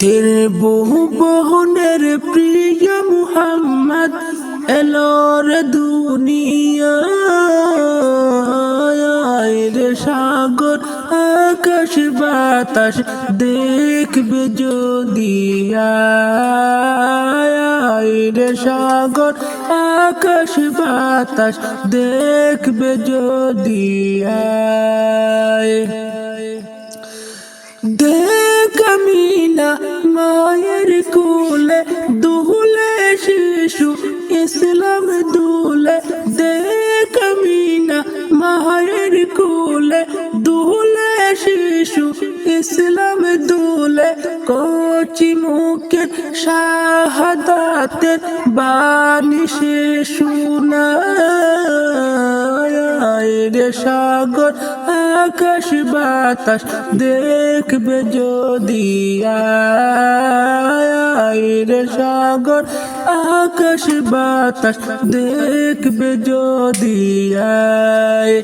তের বহু বহনের প্রিয় মুহাম্মদ এলোর দুনিয়ার সাগর, আকাশ, বাতাস, দেখবে যদি আয়ের সাগর, আকাশ, বাতাস, দেখবে যদি দেখ মায়ের কোলে দুলে শিশু ইসলাম দুলে দেখ মিনা মায়ের কোলে দুলে শিশু ইসলাম দুলে কচি মুখের শাহাদাতের বাণী সে রে সাগর আকাশ বাতাস দেখবে যদি রে সাগর। আকাশ বাতাস দেখবে যদি আয়।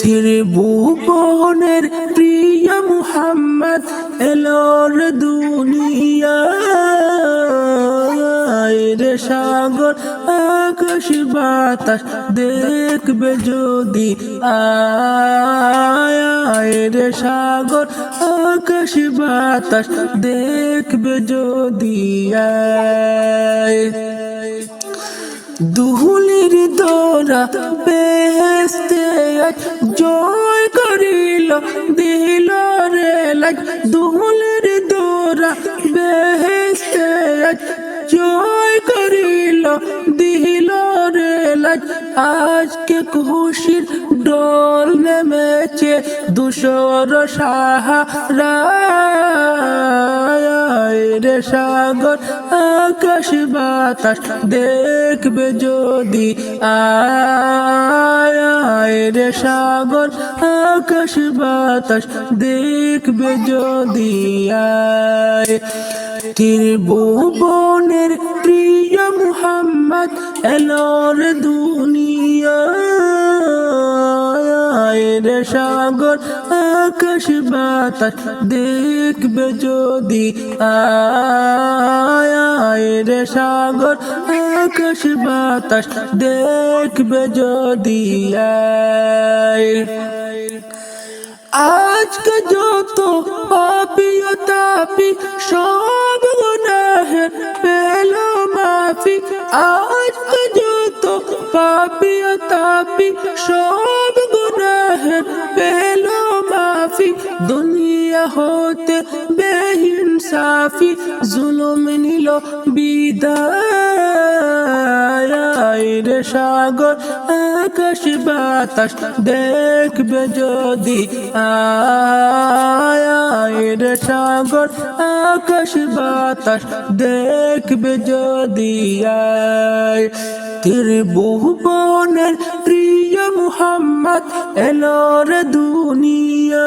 ত্রিভুবনের প্রিয় মুহাম্মদ এলোর দুনিয়া রে সাগর বাতাস দেখবে যদি আয় রে সাগর, আকাশ বাতাস দেখবে যদি দুহুলির দোরা বেহেস্তে জয় করিল, দিল রে লাগ। দুহুলির দোরা বেহেস্তে জয় করিল, দিল লাগ আজকে খুশির ডোল নেমেছে দুশোর সাহারা। রে সাগর, আকাশ বাতাস দেখবে যদি। আয় রে সাগর, আকাশ বাতাস দেখবে যদি। আয় ত্রিভুবনের মুহাম্মদ এলোর দুনিয়া রে সাগর আকাশ বাতাস দেখবে যদি আয় সাগর আকাশ বাতাস দেখবে যদি আয়। আজকে যত পাপি ও তাপি সব গুনাহের মাফি আজকে যত পাপি তাপি, সব গুনাহ পেল মাফি। দুনিয়া হতে বেহিনসাফি জুলুম নিল বিদায়। রে সাগর, আকাশ বাতাস দেখবে যদি আয়। রে সাগর, আকাশ বাতাস দেখবে যদি আয়। ত্রিভুবনের প্রিয় মুহাম্মদ এলোর দুনিয়া